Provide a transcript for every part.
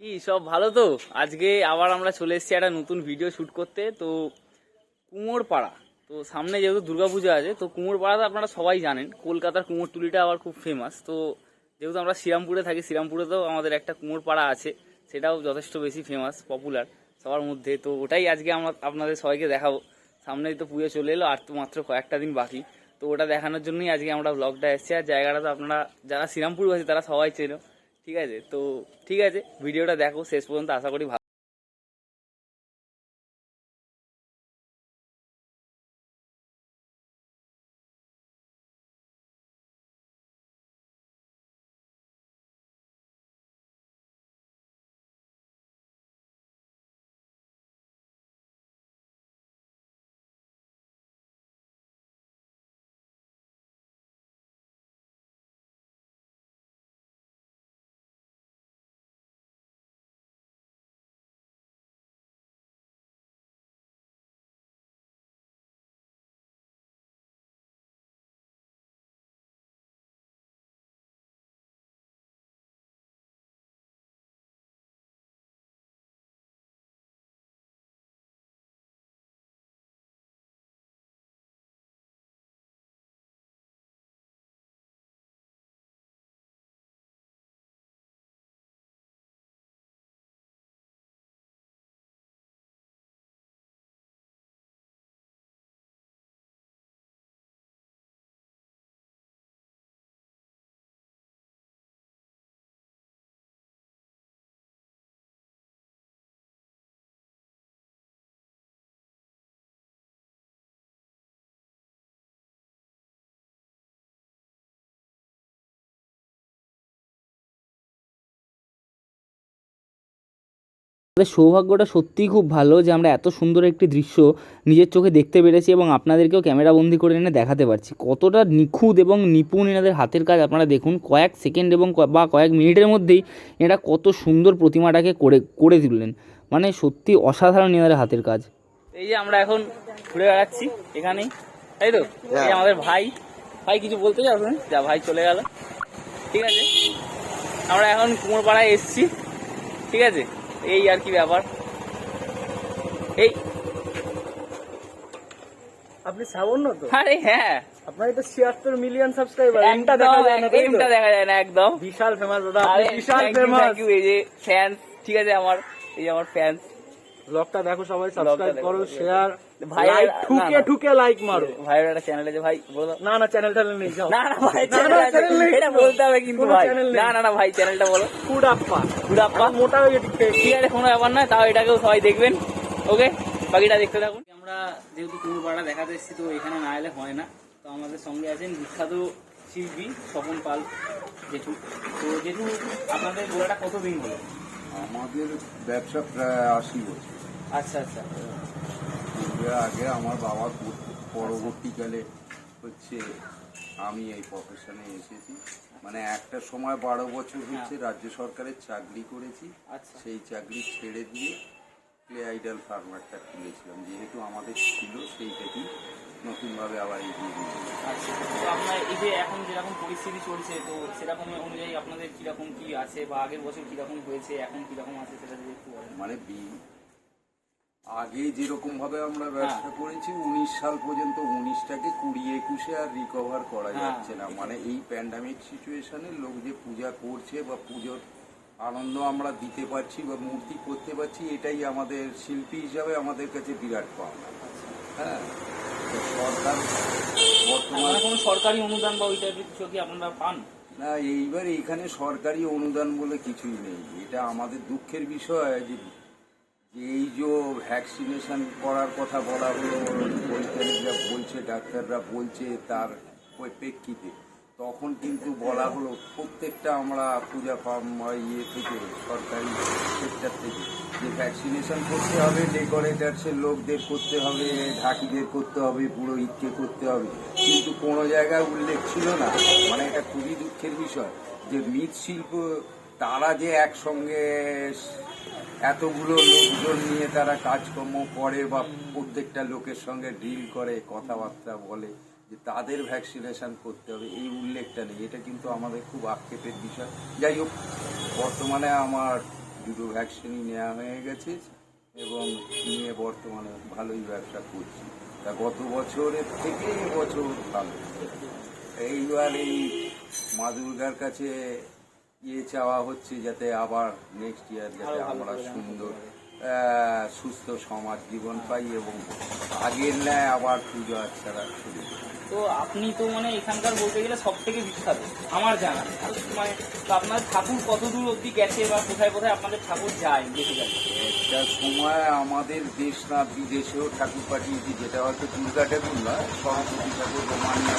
কি, সব ভালো তো? আজকে আবার আমরা চলে এসেছি একটা নতুন ভিডিও শ্যুট করতে, তো কুমোর পাড়া তো সামনে যেহেতু দুর্গাপূজা আছে, তো কুমোর পাড়াতে আপনারা সবাই জানেন, কলকাতার কুমোরটুলিটা আবার খুব ফেমাস তো যেহেতু আমরা শ্রীরামপুরে থাকি, শ্রীরামপুরেতেও আমাদের একটা কুমোর পাড়া আছে, সেটাও যথেষ্ট বেশি ফেমাস পপুলার সবার মধ্যে। তো ওটাই আজকে আমরা আপনাদের সবাইকে দেখাবো। সামনেই তো পুজো চলে এলো, আর তো মাত্র কয়েকটা দিন বাকি। তো ওটা দেখানোর জন্যই আজকে আমরা ব্লগটা এসেছি। আর জায়গাটা তো আপনারা, যারা শ্রীরামপুর আছে তারা সবাই চেনো। ঠিক আছে? তো ঠিক আছে ভিডিওটা দেখো শেষ পর্যন্ত আশা করি আমাদের সৌভাগ্যটা সত্যিই খুব ভালো যে আমরা এত সুন্দর একটি দৃশ্য নিজের চোখে দেখতে পেরেছি এবং আপনাদেরকেও ক্যামেরাবন্দি করে এনে দেখাতে পারছি। কতটা নিখুঁত এবং নিপুণ এনাদের হাতের কাজ আপনারা দেখুন কয়েক সেকেন্ড এবং ক- বা কয়েক মিনিটের মধ্যেই এরা কত সুন্দর প্রতিমাটাকে করে করে তুললেন। মানে সত্যি অসাধারণ এনাদের হাতের কাজ। এই যে আমরা এখন ঘুরে বেড়াচ্ছি এখানেই তাই তো? এই আমাদের ভাই ভাই কিছু বলতে চাও তুমি? যা ভাই চলে গেল। ঠিক আছে? আমরা এখন কুমোরপাড়ায় এসেছি। ঠিক আছে? এই আর কি ব্যাপার। এই। আপনি সাবন্য তো। আরে হ্যাঁ। আপনার এটা ছিয়াত্তর মিলিয়ন সাবস্ক্রাইবার এমটা দেখা যায় না এমটা দেখা যায় না একদম। বিশাল ফেমাস দাদা বিশাল ফেমাস থ্যাংক ইউ এই যে ফ্যান্স ঠিক আছে আমার এই যে আমার ফ্যান্স ব্লগটা দেখো সবাই সাবস্ক্রাইব করো শেয়ার লাইক ঠুকে ঠুকে লাইক মারো। ভাইয়ের একটা চ্যানেল আছে ভাই বলো না। না চ্যানেল ট্যানেল নেই যাও। না না ভাই চ্যানেল নেই। এটা বলতে হবে কিন্তু ভাই। না না না ভাই চ্যানেলটা বলো। ফুড আপ্পা গুড়াপ্পা মোটা হয়ে গেছে ঠিক আছে কোনো ব্যাপার না তাও এটাকেও সবাই দেখবেন। ওকে? বাকিটা দেখতে থাকুন। আমরা যেহেতু কুমোরপাড়া দেখাতে এসেছি তো এখানে না এলে হয় না। তো আমাদের সঙ্গে আছেন বিখ্যাত শিল্পী স্বপন পাল জেঠু। তো জেঠু আপনাদের গোড়াটা কত দিন হলো? আমাদের ব্যবসা প্রায় আশি বছর। আচ্ছা আচ্ছা। আগে আমার বাবা পরবর্তীকালে হচ্ছে আমি এই প্রফেশনে এসেছি। মানে একটা সময় বারো বছর হচ্ছে রাজ্য সরকারের চাকরি করেছি। আচ্ছা। সেই চাকরি ছেড়ে দিয়ে প্লে আইডাল ফার্মারটা খুলেছিলাম। যেহেতু আমাদের ছিল সেইটাকেই নতুনভাবে আবার এগিয়ে চলেছি। আচ্ছা তো আপনার এই যে এখন যেরকম পরিস্থিতি চলছে তো সেরকম অনুযায়ী আপনাদের কীরকম কি আছে বা আগের বছর কীরকম হয়েছে এখন কীরকম আছে সেটা যদি একটু মানে আগে যেরকম ভাবে আমরা ব্যবসা করেছি উনিশ সাল পর্যন্ত উনিশটাকে কুড়ি একুশে আর রিকভার করা হ্যাঁ। যাচ্ছে না। মানে এই প্যান্ডামিক সিচুয়েশনে লোক যে পূজা করছে বা পুজোর আনন্দ আমরা দিতে পারছি বা মূর্তি করতে পারছি এটাই আমাদের শিল্পী হিসাবে আমাদের কাছে বিরাট পাওনা। হ্যাঁ? সরকার বর্তমানে মানে কোনো সরকারি অনুদান বা ওই টাইপের কিছু কি আপনারা পান? না এইবার এখানে সরকারি অনুদান বলে কিছুই নেই। এটা আমাদের দুঃখের বিষয় যে এই যে ভ্যাকসিনেশন করার কথা বলা হলো, বৈজ্ঞানিকরা বলছে, ডাক্তাররা বলছে তার পরিপ্রেক্ষিতে। তখন কিন্তু বলা হলো, প্রত্যেকটা আমরা পূজা ফার্ম ইয়ে থেকে, সরকারি সেক্টর থেকে, যে ভ্যাকসিনেশন করতে হবে ডেকোরেটার্সের লোকদের করতে হবে, ঢাকিদের করতে হবে, পুরোহিতকে করতে হবে। কিন্তু কোনো জায়গায় উল্লেখ ছিল না মানে এটা খুবই দুঃখের বিষয়, যে মৃৎশিল্প তারা যে একসঙ্গে এতগুলো লোকজন নিয়ে তারা কাজকর্ম করে বা প্রত্যেকটা লোকের সঙ্গে ডিল করে, কথাবার্তা বলে, যে তাদের ভ্যাকসিনেশন করতে হবে, এই উল্লেখটা নেই। এটা কিন্তু আমাদের খুব আক্ষেপের বিষয়। যাই হোক, বর্তমানে আমার দুটো ভ্যাকসিনই নেওয়া হয়ে গেছে এবং নিয়ে বর্তমানে ভালোই ব্যবসা করছি। তা গত বছরের থেকে বছর ভালো। এইবার এই মা দুর্গার কাছে ইয়ে চাওয়া হচ্ছে যাতে আবার নেক্সট ইয়ার যাতে আমরা সুন্দর সুস্থ সমাজ জীবন পাই এবং আগের ন্যায় আবার পুজো আচ্ছারা শুরু তো আপনি তো মানে এখানকার বলতে গেলে সব থেকে বিখ্যাত আমার জানা মানে তো আপনার ঠাকুর কত দূর অবধি গেছে বা কোথায় কোথায় আপনাদের ঠাকুর যায় বেসিক্যালি একটা সময় আমাদের দেশ না বিদেশেও ঠাকুর পাঠিয়েছি যেটা হয়তো দুর্গা ঠাকুর না সরস্বতী ঠাকুর রোমানিয়া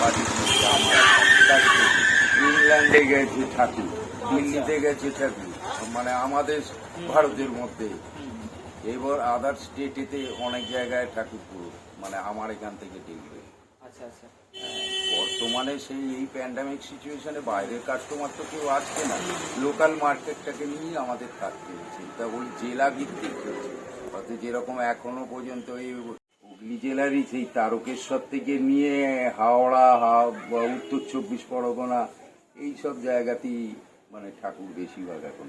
পাঠিয়েছি আমার। ইংল্যান্ডে গেছে ঠাকুর দিল্লিতে গেছে ঠাকুর মানে আমাদের ভারতের মধ্যে। এবার আদার স্টেটেতে অনেক জায়গায় ঠাকুর পুরো মানে আমার এখান থেকে ডেলিভারি আচ্ছা আচ্ছা। বর্তমানে সেই এই প্যান্ডামিক সিচুয়েশনে বাইরের কাস্টমার তো কেউ আসছে না। লোকাল মার্কেটটাকে নিয়েই আমাদের থাকতে হচ্ছে তা ওই জেলা ভিত্তিক হচ্ছে অর্থাৎ যেরকম এখনও পর্যন্ত এই হুগলি জেলারই সেই তারকেশ্বর থেকে নিয়ে হাওড়া উত্তর চব্বিশ পরগনা এই সব জায়গাতেই মানে ঠাকুর বেশিরভাগ এখন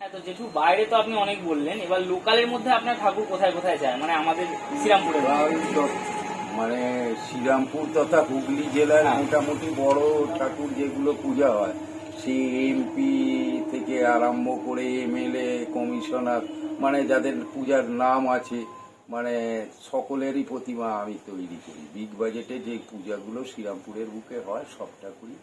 হ্যাঁ তো জেঠু বাইরে তো আপনি অনেক বললেন এবার লোকালের মধ্যে আপনার ঠাকুর কোথায় কোথায় যায় মানে আমাদের। প্রায় মানে শ্রীরামপুর তথা হুগলি জেলার হ্যাঁ। মোটামুটি বড় ঠাকুর যেগুলো পূজা হয় সেই এমপি থেকে আরম্ভ করে এমএলএ কমিশনার মানে যাদের পূজার নাম আছে মানে সকলেরই প্রতিমা আমি তৈরি করি। বিগ বাজেটে যে পূজাগুলো শ্রীরামপুরের বুকে হয়, সব ঠাকুরই,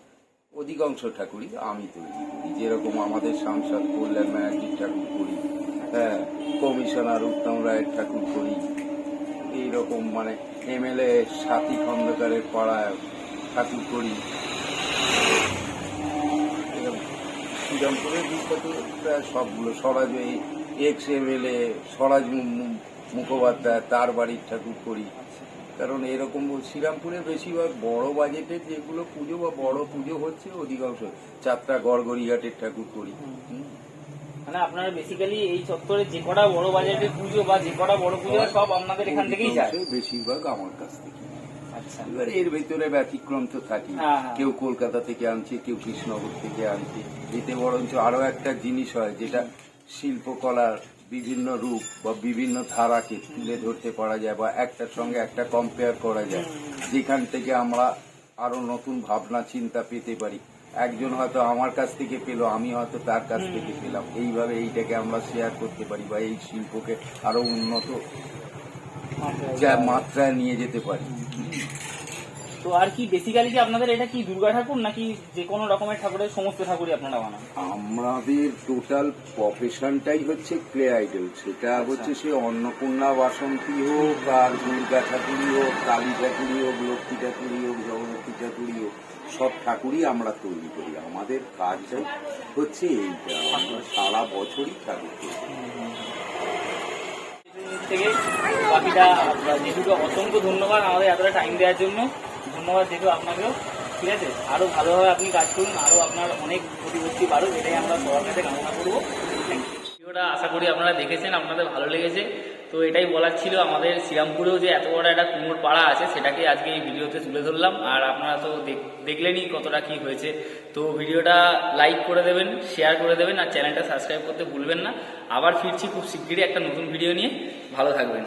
অধিকাংশ ঠাকুরই আমি তৈরি করি। যেরকম আমাদের সাংসদ কল্যাণ ব্যানার্জির ঠাকুর করি হ্যাঁ কমিশনার উত্তম রায়ের ঠাকুর করি, এইরকম মানে এমএলএ সাথী খন্দকারের পাড়ায় ঠাকুর করি। শ্রীরামপুরের বিখ্যাত প্রায় সবগুলো, স্বরাজ এক্স এমএলএ স্বরাজ মু- মু- মুখোপাধ্যায় তার বাড়ির ঠাকুর করি। কারণ এরকম শ্রীরামপুরে বেশিরভাগ বড় বাজেটের যেগুলো পুজো বা বড় পুজো হচ্ছে অধিকাংশ যাত্রা গড়গড়িঘাটের ঠাকুর করি। মানে আপনারা বেসিক্যালি এই চত্বরে যে কটা বড় বাজারের পুজো বা যে কটা বড় পুজো সব আপনাদের এখান থেকেই যায়? বেশিরভাগ আমার কাছ থেকে। আচ্ছা। এবার এর ভেতরে ব্যতিক্রম তো থাকি হ্যাঁ, হ্যাঁ। কেউ কলকাতা থেকে আনছে কেউ কৃষ্ণনগর থেকে আনছে। এতে বরঞ্চ আরও একটা জিনিস হয় যেটা শিল্পকলার বিভিন্ন রূপ বা বিভিন্ন ধারাকে তুলে ধরতে পারা যায় বা একটার সঙ্গে একটা কম্পেয়ার করা যায়। যেখান থেকে আমরা আরও নতুন ভাবনা চিন্তা পেতে পারি। একজন হয়তো আমার কাছ থেকে পেল আমি হয়তো তার কাছ থেকে পেলাম। এইভাবে এইটাকে আমরা শেয়ার করতে পারি বা এই শিল্পকে আরও উন্নত যা মাত্রায় নিয়ে যেতে পারি। তো আর কি বেসিক্যালি কি আপনাদের এটা কি দুর্গা ঠাকুর নাকি যে কোনো রকমের ঠাকুরের সমস্ত ঠাকুরই আপনারা বানান? আমাদের টোটাল প্রফেশনটাই হচ্ছে ক্লে আইডল সেটা হচ্ছে সে অন্নপূর্ণা বাসন্তী হোক আর দুর্গা ঠাকুরই হোক কালী ঠাকুরই হোক লক্ষ্মী ঠাকুরই হোক জগন্নাথী ঠাকুরই হোক সব ঠাকুরই আমরা তৈরি করি। আমাদের কাজ হচ্ছে এইটা। আমরা সারা বছরই ঠাকুর করি। থেকে বাকিটা যেটুকু অসংখ্য ধন্যবাদ আমাদের এতটা টাইম দেওয়ার জন্য। ধন্যবাদ যেহেতু আপনাকেও। ঠিক আছে? আরও ভালোভাবে আপনি কাজ করুন আরও আপনার অনেক প্রতিপত্তি বাড়ুক, এটাই আমরা সবার কাছে কামনা করব। ভিডিওটা আশা করি আপনারা দেখেছেন, আপনাদের ভালো লেগেছে। তো এটাই বলার ছিল আমাদের শ্রীরামপুরেও যে এত বড় একটা কুমোর পাড়া আছে, সেটাকে আজকে এই ভিডিওতে তুলে ধরলাম। আর আপনারা তো দেখ- দেখলেনই কতটা কি হয়েছে। তো ভিডিওটা লাইক করে দেবেন শেয়ার করে দেবেন, আর চ্যানেলটা সাবস্ক্রাইব করতে ভুলবেন না। আবার ফিরছি খুব শিগগিরই একটা নতুন ভিডিও নিয়ে। ভালো থাকবেন।